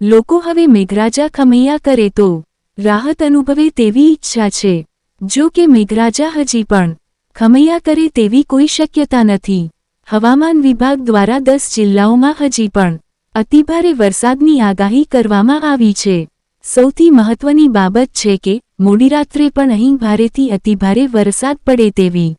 લોકો હવે મેઘરાજા ખમૈયા કરે તો રાહત અનુભવે તેવી ઈચ્છા છે. જો કે મેઘરાજા હજી પણ ખમૈયા કરે તેવી કોઈ શક્યતા નથી. હવામાન વિભાગ દ્વારા દસ જિલ્લાઓમાં હજી પણ અતિભારે વરસાદની આગાહી કરવામાં આવી છે. સૌથી મહત્વની બાબત છે કે મોડી રાત્રે પણ અહીં ભારેથી અતિભારે વરસાદ પડે તેવી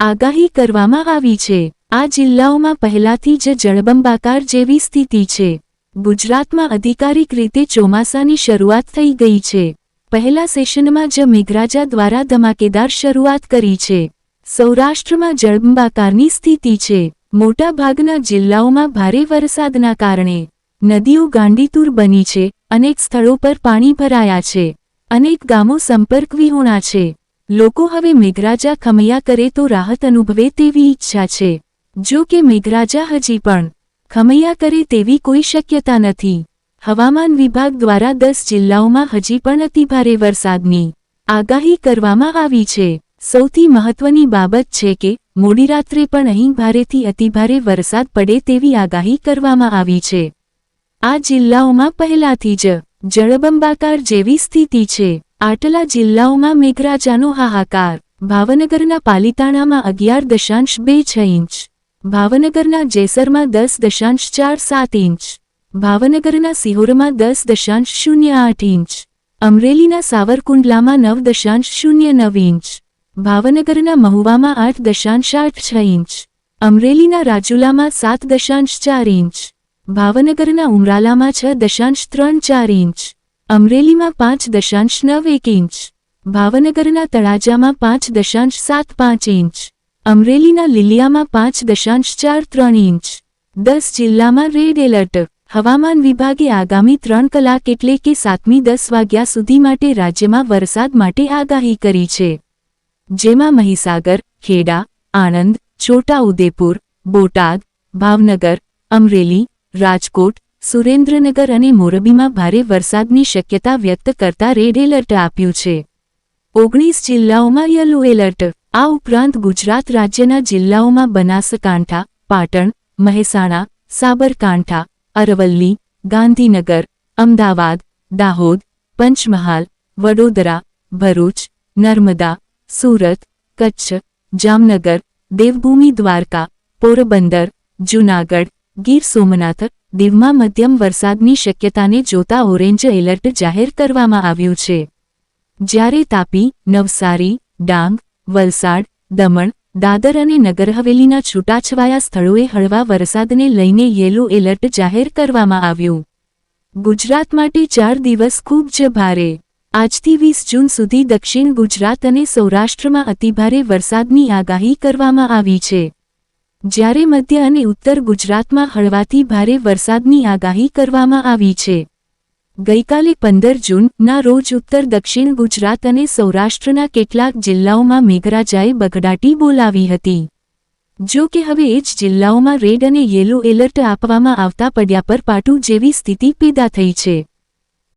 આગાહી કરવામાં આવી છે. આ જિલ્લાઓમાં પહેલાથી જ જળબંબાકાર જેવી સ્થિતિ છે. ગુજરાતમાં અધિકારિક રીતે ચોમાસાની શરૂઆત થઈ ગઈ છે. પહેલા સેશનમાં જ મેઘરાજા દ્વારા ધમાકેદાર શરૂઆત કરી છે. સૌરાષ્ટ્રમાં જળબંબાકારની સ્થિતિ છે. મોટાભાગના જિલ્લાઓમાં ભારે વરસાદના કારણે નદીઓ ગાંડીતુર બની છે, અનેક સ્થળો પર પાણી ભરાયા છે. અનેક ગામો સંપર્ક વિહોણા છે. લોકો હવે મેઘરાજા ખમૈયા કરે તો રાહત અનુભવે તેવી ઈચ્છા છે. જો કે મેઘરાજા હજી પણ ખમૈયા કરે તેવી કોઈ શક્યતા નથી. હવામાન વિભાગ દ્વારા દસ જિલ્લાઓમાં હજી પણ અતિભારે વરસાદની આગાહી કરવામાં આવી છે. સૌથી મહત્વની બાબત છે કે, મોડી રાત્રે પણ અહીં ભારેથી અતિભારે વરસાદ પડે તેવી આગાહી કરવામાં આવી છે. આ જિલ્લાઓમાં પહેલાથી જ જળબંબાકાર જેવી સ્થિતિ છે. આટલા જિલ્લાઓમાં મેઘરાજાનો હાહાકાર. ભાવનગરના પાલિતાણામાં અગિયાર દશાંશ બે છ ઇંચ ભાવનગરના જેસરમાં દસ દશાંશ ચાર સાત ઇંચ. ભાવનગરના સિહોરમાં દસ દશાંશ શૂન્ય આઠ ઇંચ. અમરેલીના સાવરકુંડલામાં નવ દશાંશ શૂન્ય નવ ઇંચ. ભાવનગરના મહુવામાં આઠ દશાંશ આઠ છ ઇંચ. અમરેલીના રાજુલામાં સાત દશાંશ ચાર ઇંચ. ભાવનગરના ઉમરાલામાં છ દશાંશ ત્રણ ચાર ઇંચ. અમરેલીમાં પાંચ દશાંશ નવ એક ઇંચ. ભાવનગરના તળાજામાં પાંચ દશાંશ સાત પાંચ ઇંચ. અમરેલીના લીલિયામાં પાંચ દશાંશ ચાર ત્રણ ઇંચ. દસ જિલ્લામાં રેડ એલર્ટ. હવામાન વિભાગે આગામી ત્રણ કલાક એટલે કે સાતમી દસ વાગ્યા સુધી માટે રાજ્યમાં વરસાદ માટે આગાહી કરી છે. જેમાં મહીસાગર, ખેડા, આણંદ, છોટાઉદેપુર, બોટાદ, ભાવનગર, અમરેલી, રાજકોટ, સુરેન્દ્રનગર અને મોરબીમાં ભારે વરસાદની શક્યતા વ્યક્ત કરતા રેડ એલર્ટ આપ્યું છે. ઓગણીસ જિલ્લાઓમાં યલો એલર્ટ. આ ઉપરાંત ગુજરાત રાજ્યના જિલ્લાઓમાં બનાસકાંઠા, પાટણ, મહેસાણા, સાબરકાંઠા, અરવલ્લી, ગાંધીનગર, અમદાવાદ, દાહોદ, પંચમહાલ, વડોદરા, ભરૂચ, નર્મદા, સુરત, કચ્છ, જામનગર, દેવભૂમિ, દ્વારકા, પોરબંદર, જૂનાગઢ, ગીર સોમનાથ, દીવમાં મધ્યમ વરસાદની શક્યતાને જોતા ઓરેન્જ એલર્ટ જાહેર કરવામાં આવ્યું છે. જ્યારે તાપી, નવસારી, ડાંગ વલસાડ, દમણ, દાદર અને નગર હવેલીના છૂટાછવાયા સ્થળોએ હળવા વરસાદને લઈને યેલો એલર્ટ જાહેર કરવામાં આવ્યું. ગુજરાત માટે ચાર દિવસ ખૂબ જ ભારે. આજથી વીસ જૂન સુધી દક્ષિણ ગુજરાત અને સૌરાષ્ટ્રમાં અતિભારે વરસાદની આગાહી કરવામાં આવી છે. જ્યારે મધ્ય અને ઉત્તર ગુજરાતમાં હળવાથી ભારે વરસાદની આગાહી કરવામાં આવી છે. ગઈકાલે પંદર જૂનના રોજ ઉત્તર, દક્ષિણ ગુજરાત અને સૌરાષ્ટ્રના કેટલાક જિલ્લાઓમાં મેઘરાજાએ બગડાટી બોલાવી હતી. જો કે હવે એ જ જિલ્લાઓમાં રેડ અને યેલો એલર્ટ આપવામાં આવતા પડ્યા પર પાટું જેવી સ્થિતિ પેદા થઈ છે.